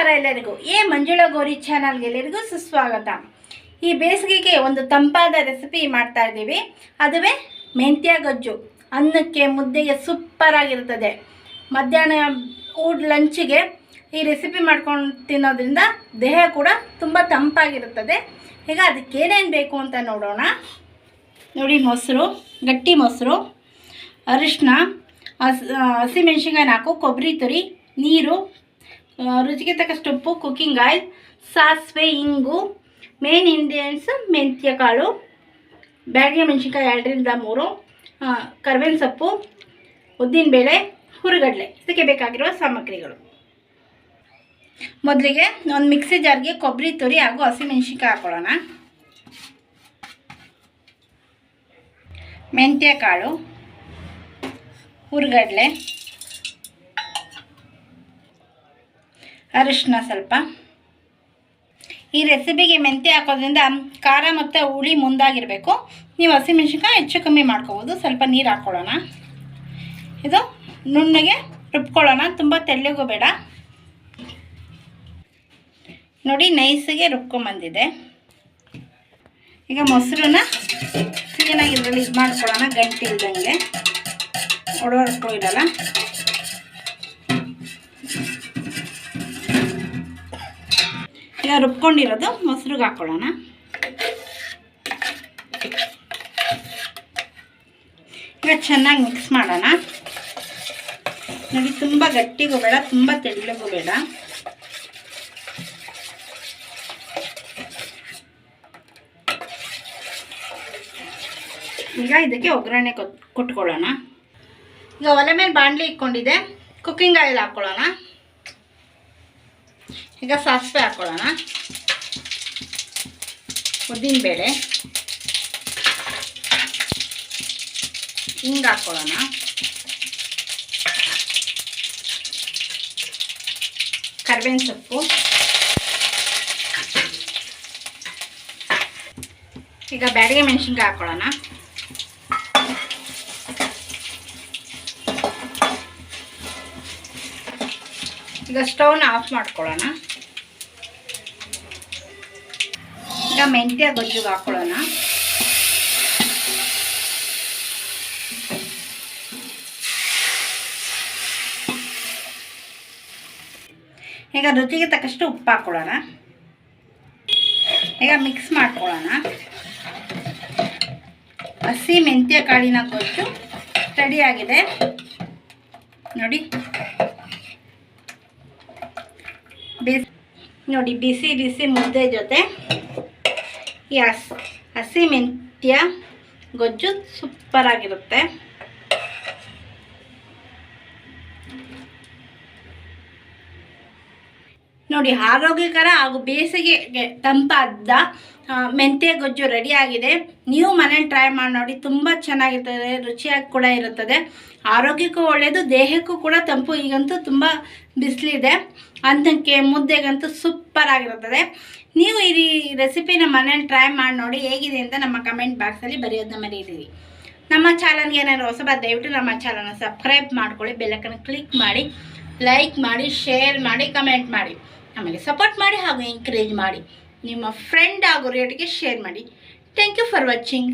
ನಮಸ್ಕಾರ ಎಲ್ಲರಿಗೂ. ಎ ಮಂಜುಳಾ ಗೋರಿ ಚಾನಲ್ಗೆ ಎಲ್ಲರಿಗೂ ಸುಸ್ವಾಗತ. ಈ ಬೇಸಿಗೆಗೆ ಒಂದು ತಂಪಾದ ರೆಸಿಪಿ ಮಾಡ್ತಾ ಇದ್ದೀವಿ. ಅದುವೇ ಮೆಂತ್ಯ ಗೊಜ್ಜು. ಅನ್ನಕ್ಕೆ ಮುದ್ದೆಗೆ ಸೂಪರ್ ಆಗಿರ್ತದೆ ಮಧ್ಯಾಹ್ನ ಊಟ ಲಂಚಿಗೆ ಈ ರೆಸಿಪಿ ಮಾಡ್ಕೊಂಡು ತಿನ್ನೋದ್ರಿಂದ ದೇಹ ಕೂಡ ತುಂಬ ತಂಪಾಗಿರುತ್ತದೆ. ಈಗ ಅದಕ್ಕೆ ಏನೇನು ಬೇಕು ಅಂತ ನೋಡೋಣ. ನೋಡಿ ಮೊಸರು, ಗಟ್ಟಿ ಮೊಸರು ಅರಿಶಿನ ಹಸಿ ಹಸಿಮೆಣ್ಸಿನ್ಕಾಯಿ ಹಾಕು ಕೊಬ್ಬರಿ ತುರಿ, ನೀರು ರುಚಿಗೆ ತಕ್ಕಷ್ಟು ಉಪ್ಪು ಕುಕ್ಕಿಂಗ್ ಆಯಿಲ್ ಸಾಸಿವೆ, ಇಂಗು ಮೇನ್ ಇಂಗ್ರೀಡಿಯೆಂಟ್ಸ್ ಮೆಂತ್ಯ ಕಾಳು ಬ್ಯಾಡಿಗೆ ಮೆಣಸಿನ್ಕಾಯಿ ಎರಡರಿಂದ ಮೂರು ಕರ್ಬೇವಿನ ಸೊಪ್ಪು, ಉದ್ದಿನಬೇಳೆ, ಹುರುಗಡಲೆ. ಇದಕ್ಕೆ ಬೇಕಾಗಿರುವ ಸಾಮಗ್ರಿಗಳು. ಮೊದಲಿಗೆ ಒಂದು ಮಿಕ್ಸಿ ಜಾರ್ಗೆ ಕೊಬ್ಬರಿ ತುರಿ ಹಾಗೂ ಹಸಿಮೆಣ್ಸಿನ್ಕಾಯಿ ಹಾಕೊಳ್ಳೋಣ. ಮೆಂತ್ಯ ಕಾಳು ಹುರುಗಡಲೆ ಅರಿಶಿನ ಸ್ವಲ್ಪ. ಈ ರೆಸಿಪಿಗೆ ಮೆಂತ್ಯ ಹಾಕೋದ್ರಿಂದ ಖಾರ ಮತ್ತು ಹುಳಿ ಮುಂದಾಗಿರಬೇಕು. ನೀವು ಹಸಿಮೆಣ್ಸಿನ್ಕಾಯಿ ಹೆಚ್ಚು ಕಮ್ಮಿ ಮಾಡ್ಕೋಬೋದು, ಸ್ವಲ್ಪ ನೀರು ಹಾಕ್ಕೊಳ್ಳೋಣ ಇದು ನುಣ್ಣಗೆ ರುಬ್ಕೊಳ್ಳೋಣ, ತುಂಬ ತೆಳ್ಳಗೂ ಬೇಡ. ನೋಡಿ, ನೈಸಿಗೆ ರುಬ್ಕೊಂಬಂದಿದೆ. ಈಗ ಮೊಸರನ್ನ ಕ್ಲೀನಾಗಿ ಇದರಲ್ಲಿ ಇದು ಮಾಡ್ಕೊಳ್ಳೋಣ, ಗಂಟಿ ಇಲ್ದಂಗೆ ರುಬ್ಕೊಂಡಿರೋದು ಮೊಸರಿಗೆ ಹಾಕ್ಕೊಳ್ಳೋಣ ಈಗ ಚೆನ್ನಾಗಿ ಮಿಕ್ಸ್ ಮಾಡೋಣ. ನೋಡಿ, ತುಂಬ ಗಟ್ಟಿಗೂ ಬೇಡ, ತುಂಬ ತೆಳ್ಳಗೂ ಬೇಡ. ಈಗ ಇದಕ್ಕೆ ಒಗ್ಗರಣೆ ಕೊಟ್, ಕೊಟ್ಕೊಳ್ಳೋಣ. ಈಗ ಒಲೆ ಮೇಲೆ ಬಾಣಲಿ ಇಟ್ಕೊಂಡಿದೆ. ಕುಕ್ಕಿಂಗ್ ಆಯಿಲ್ ಹಾಕ್ಕೊಳ್ಳೋಣ ಈಗ ಸಾಸಿವೆ ಹಾಕ್ಕೊಳ್ಳೋಣ ಉದ್ದಿನಬೇಳೆ ಹಿಂಗೆ ಹಾಕ್ಕೊಳ್ಳೋಣ ಕರ್ಬೇವಿನ ಸೊಪ್ಪು. ಈಗ ಬ್ಯಾಡಿಗೆ ಮೆಣಸಿನ್ಕಾಯಿ ಹಾಕ್ಕೊಳ್ಳೋಣ ಈಗ ಸ್ಟವ್ನ ಆಫ್ ಮಾಡ್ಕೊಳ್ಳೋಣ. ಈಗ ಮೆಂತ್ಯ ಗೊಜ್ಜಿಗೆ ಹಾಕೊಳ್ಳೋಣ. ಈಗ ರುಚಿಗೆ ತಕ್ಕಷ್ಟು ಉಪ್ಪು ಹಾಕೊಳ್ಳೋಣ. ಈಗ ಮಿಕ್ಸ್ ಮಾಡ್ಕೊಳ್ಳೋಣ. ಹಸಿ ಮೆಂತ್ಯ ಕಾಳಿನ ಗೊಜ್ಜು ರೆಡಿಯಾಗಿದೆ ನೋಡಿ. ಬಿಸಿ ನೋಡಿ, ಬಿಸಿ ಬಿಸಿ ಮುದ್ದೆ ಜೊತೆ ಈ ಹಸ್ ಮೆಂತ್ಯ ಗೊಜ್ಜು ಸೂಪರಾಗಿರುತ್ತೆ ನೋಡಿ ಆರೋಗ್ಯಕರ ಹಾಗೂ ಬೇಸಿಗೆಗೆ ತಂಪಾದ ಮೆಂತ್ಯ ಗೊಜ್ಜು ರೆಡಿಯಾಗಿದೆ ನೀವು ಮನೇಲಿ ಟ್ರೈ ಮಾಡಿ ನೋಡಿ, ತುಂಬ ಚೆನ್ನಾಗಿರ್ತದೆ, ರುಚಿಯಾಗಿ ಕೂಡ ಇರುತ್ತದೆ. ಆರೋಗ್ಯಕ್ಕೂ ಒಳ್ಳೆಯದು ದೇಹಕ್ಕೂ ಕೂಡ ತಂಪು. ಈಗಂತೂ ತುಂಬ ಬಿಸಿಲಿದೆ. ಅಂತಕ್ಕೆ ಮುದ್ದೆಗಂತೂ ಸೂಪರ್ ಆಗಿರುತ್ತದೆ. ನೀವು ಈ ರೆಸಿಪಿನ ಮನೇಲಿ ಟ್ರೈ ಮಾಡಿ ನೋಡಿ ಹೇಗಿದೆ ಅಂತ ನಮ್ಮ ಕಮೆಂಟ್ ಬಾಕ್ಸಲ್ಲಿ ಬರೆಯೋದನ್ನ ಮರೀರಿ ನಮ್ಮ ಚಾನಲ್ಗೆ ಏನಾದ್ರು ಹೊಸಬ ದಯವಿಟ್ಟು ನಮ್ಮ ಚಾನಲ್ನ ಸಬ್ಸ್ಕ್ರೈಬ್ ಮಾಡ್ಕೊಳ್ಳಿ ಬೆಲ್ಲಕ್ಕನ್ನು ಕ್ಲಿಕ್ ಮಾಡಿ ಲೈಕ್ ಮಾಡಿ ಶೇರ್ ಮಾಡಿ ಕಮೆಂಟ್ ಮಾಡಿ. ನಮಗೆ ಸಪೋರ್ಟ್ ಮಾಡಿ ಹಾಗೂ ಎಂಕರೇಜ್ ಮಾಡಿ. ನಿಮ್ಮ ಫ್ರೆಂಡ್ ರೇಟಿಗೆ ಶೇರ್ ಮಾಡಿ. Thank you for watching